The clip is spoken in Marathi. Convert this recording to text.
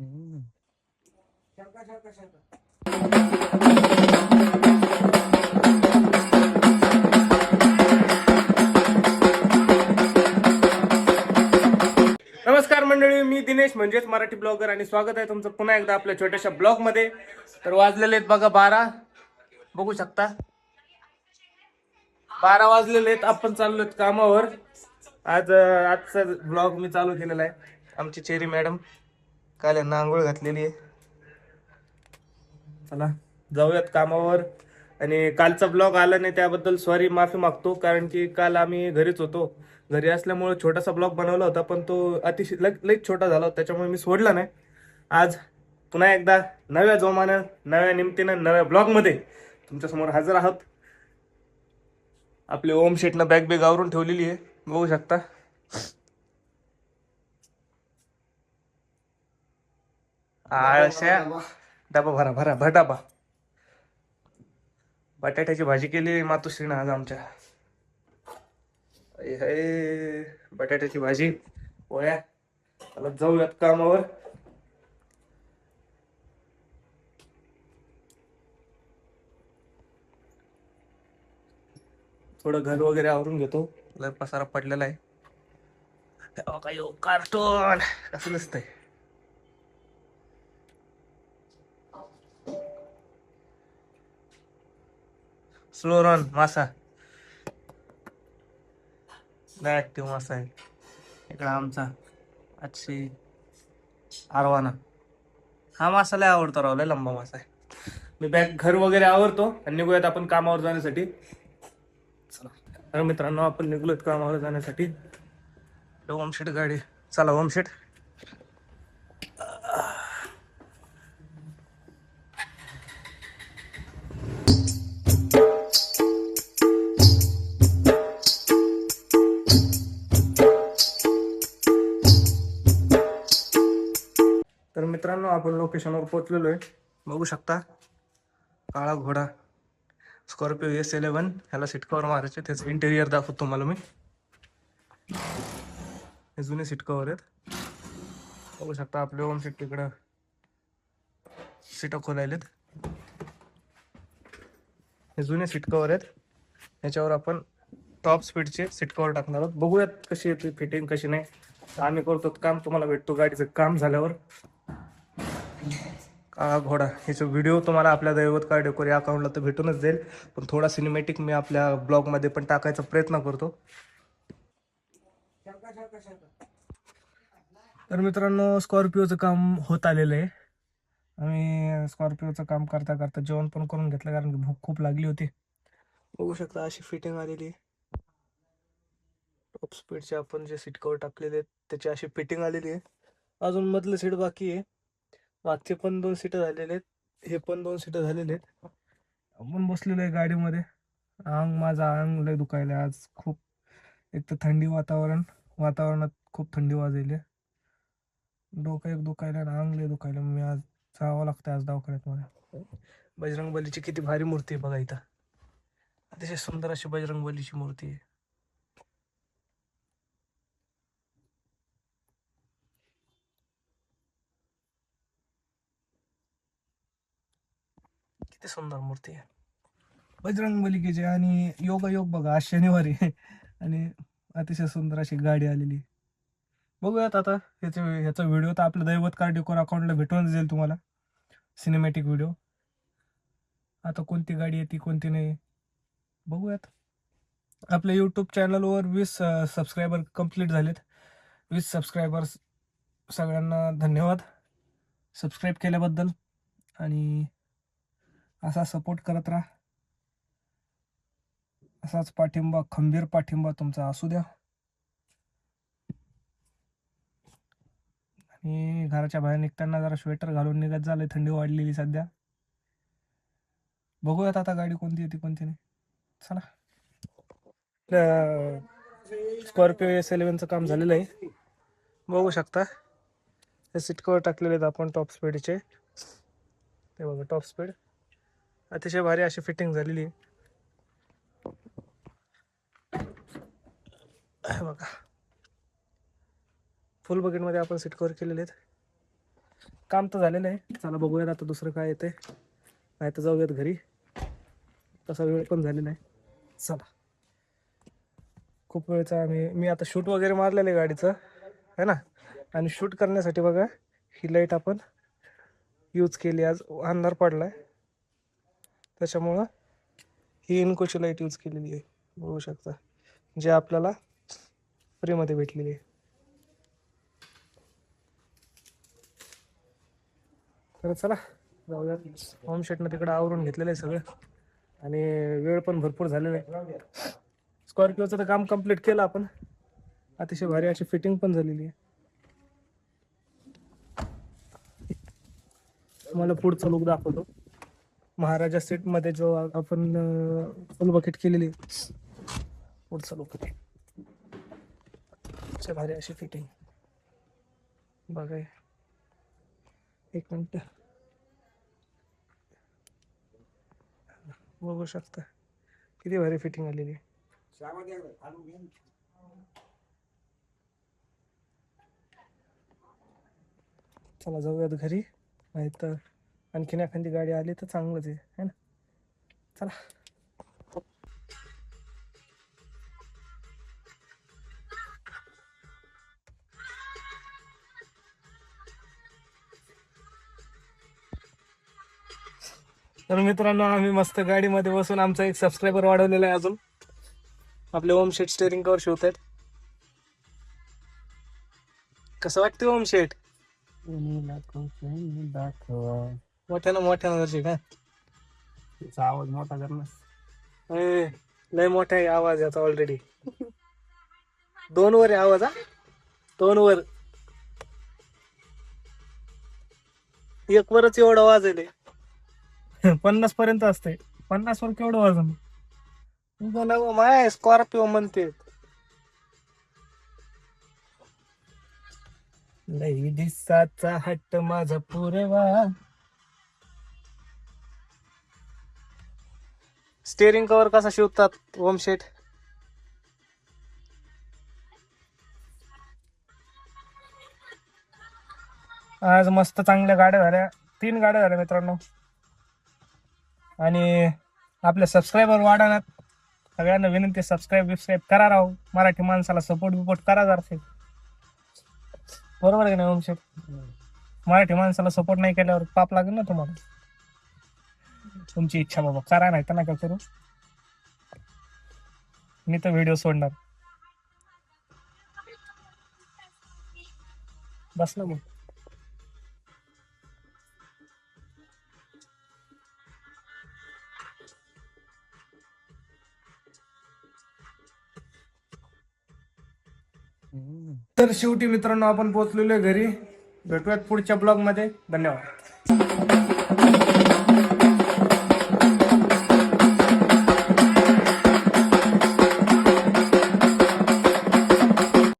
नमस्कार मंडळी मी दिनेश म्हणजेच मराठी ब्लॉगर आणि स्वागत आहे तुमचं पुन्हा एकदा आपल्या छोट्याशा ब्लॉगमध्ये तर वाजलेले आहेत बघा बारा. बघू शकता. बारा वाजलेले आहेत आपण चाललो आहेत कामावर. आज आजचा ब्लॉग मी चालू केलेला आहे. आमची चेरी मॅडम. काल यांना आंघोळ घातलेली आहे. चला जाऊयात कामावर. आणि कालचा ब्लॉग आला नाही त्याबद्दल सॉरी माफी मागतो. कारण की काल आम्ही घरीच होतो. घरी असल्यामुळे छोटासा ब्लॉग बनवला होता पण तो अतिशय लई- लईच छोटा झाला होता. त्याच्यामुळे मी सोडला नाही. आज पुन्हा एकदा नव्या जोमानं नव्या निमतीनं नव्या ब्लॉगमध्ये तुमच्यासमोर हजर आहोत. आपले ओम शेटनं बॅग बेग आवरून ठेवलेली आहे. बघू शकता. आळश्या डबा भरा भरा भर डबा. बटाट्याची भाजी केली मातोश्रीनं आज आमच्या. बटाट्याची भाजी पोळ्या. चला जाऊयात कामावर. थोडं घर वगैरे आवरून घेतो. लय पसारा पडलेला आहे. हो, कार्टून कसं नसतंय. स्लो रन मासा ऍक्टिव्ह मासा आहे इकडं आमचा आजची आरवाना हा मासा लय आवडतो राव लय लंबा मासा आहे मी बॅग घर वगैरे आवडतो आणि निघूयात आपण कामावर जाण्यासाठी. चला. तर मित्रांनो आपण निघलोत कामावर जाण्यासाठी. ओमशेट गाडी. चला ओमशेट मित्रांनो आपण लोकेशनवर पोचलेलो आहे बघू शकता काळा घोडा स्कॉर्पिओ एस इलेवन ह्याला सीटकवर मारायचे. त्याचं इंटेरियर दाखवतो तुम्हाला मी. हे जुने सीटकवर आहेत. बघू शकता आपले ओम सीट तिकडं सीटं खोलायलेत. हे जुने सिटकवर आहेत. ह्याच्यावर आपण टॉप स्पीडचे सीटकवर टाकणार आहोत. बघूयात कशी येते फिटिंग कशी नाही. आम्ही करतो काम तुम्हाला भेटतो गाडीचं काम झाल्यावर. घोडा. ह्याचा व्हिडिओ तुम्हाला आपल्या दैवत कार डेकोरी अकाउंटला तर भेटूनच जाईल. पण थोडा सिनेमॅटिक मी आपल्या ब्लॉगमध्ये पण टाकायचा प्रयत्न करतो. तर मित्रांनो स्कॉर्पिओचं काम होत आलेलं आहे. आम्ही स्कॉर्पिओचं काम करता करता जेवण पण करून घेतलं कारण की भूक खूप लागली होती. बघू शकता अशी फिटिंग आलेली आहे. टॉप स्पीडचे आपण जे सीट कवर टाकलेले आहेत त्याची अशी फिटिंग आलेली आहे. अजून मधलं सीट बाकी आहे. मागचे पण दोन सीटं झालेले आहेत. हे पण दोन सीटं झालेले आहेत. आपण बसलेलो आहे गाडीमध्ये. अंग माझं अंग लय दुखायला आज. खूप एक तर थंडी वातावरण. वातावरणात खूप थंडी वाजली आहे. डोकं एक दुखायला आणि अंग लय दुखायला मी आज जावं लागतं आज दवाखान्यात मला. बजरंग बलीची किती भारी मूर्ती आहे बघा इथं. अतिशय सुंदर अशी बजरंग बलीची मूर्ती आहे. किती सुंदर मूर्ती आहे. बजरंग बलिकेचे आणि योगा योग बघा आज शनिवारी आणि अतिशय सुंदर अशी गाडी आलेली आहे. बघूयात आता ह्याचा ह्याचा व्हिडिओ तर आपल्या दैवत कार डेकोर अकाउंटला भेटूनच जाईल तुम्हाला. सिनेमॅटिक व्हिडिओ आता कोणती गाडी येते कोणती नाही बघूयात. आपल्या यूट्यूब चॅनलवर वीस सबस्क्रायबर कंप्लीट झालेत. वीस सबस्क्रायबर्स सगळ्यांना धन्यवाद. सबस्क्राईब केल्याबद्दल. आणि असा सपोर्ट करत राहा. असाच पाठिंबा खंबीर पाठिंबा तुमचा असू द्या. आणि घराच्या बाहेर निघताना जरा स्वेटर घालून निघत झालंय थंडी वाढलेली सध्या. बघूयात आता गाडी कोणती येते कोणती नाही. चला. स्कॉर्पिओ एस इलेव्हनचं काम झालेलं आहे. बघू शकता. हे सीटकवर टाकलेले आहेत आपण टॉप स्पीडचे ते बघा टॉप स्पीड अतिशय भारी अशी फिटिंग झालेली आहे. बघा. फुल बकेटमध्ये आपण सीट कवर केलेले आहेत. काम तर झालेलं आहे. चला बघूयात आता दुसरं काय येते नाही तर जाऊयात घरी. तसा वेळ पण झालेला आहे. चला. खूप वेळचा आम्ही मी आता शूट वगैरे मारलेलं आहे गाडीचं. है ना? आणि शूट करण्यासाठी बघा ही लाइट आपण यूज केली आज. अंधार पडला आहे त्याच्यामुळं ही इनकोची लाइट यूज केलेली आहे. बघू शकता. जे आपल्याला फ्रीमध्ये भेटलेली आहे. तर चला जाऊया. होम शेटनं तिकडं आवरून घेतलेलं आहे सगळं. आणि वेळ पण भरपूर झालेला आहे. स्कॉर्पिओचं तर काम कंप्लीट केलं आपण. अतिशय भारी अशी फिटिंग पण झालेली आहे. तुम्हाला पुढचा लुक दाखवतो. महाराजा सेटमध्ये जो आपण फुल बकेट केलेली पुढचा लुक भारी अशी फिटिंग बघाय एक मिनिट. बघू शकता. किती भारी फिटिंग आलेली चला जाऊयात घरी. नाहीतर आणखीन एखादी गाडी आली तर चांगलंच आहे है ना? चला. तर मित्रांनो आम्ही मस्त गाडीमध्ये बसून आमचा एक सबस्क्रायबर वाढवलेला आहे अजून. आपले ओम शेट स्टेअरिंग कवर शिवत आहेत कसं वाटतं ओम शेट मोठ्यानं मोठ्यानं जरशी का आवाज मोठा करणार ए, लय मोठा आहे आवाज याचा ऑलरेडी दोन वर आहे आवाज हा? दोन वर. एक वरच एवढा आवाज आहे पन्नास पर्यंत असते पन्नास वर केवढं वाजन माय स्कॉर्पिओ म्हणते. लई दिसाचा हट्ट माझा पुरवा. स्टेअरिंग कवर कसा शिवतात ओम शेट आज मस्त चांगल्या गाड्या झाल्या. तीन गाड्या झाल्या मित्रांनो. आणि आपले सबस्क्रायबर वाढवण्यात सगळ्यांना विनंती सबस्क्राईब बिस्क्राईब करा राहू मराठी माणसाला सपोर्ट बिपोर्ट करा जरा बरोबर आहे का नाही ओम शेट मराठी माणसाला सपोर्ट नाही केल्यावर पाप लागेल ना तुम्हाला. तुमची इच्छा बाबा. करा नाही तर नका करू. मी तर व्हिडिओ सोडणार. बस ना मग. तर शेवटी मित्रांनो आपण पोहोचलेलो आहे घरी. भेटूयात पुढच्या ब्लॉगमध्ये. धन्यवाद.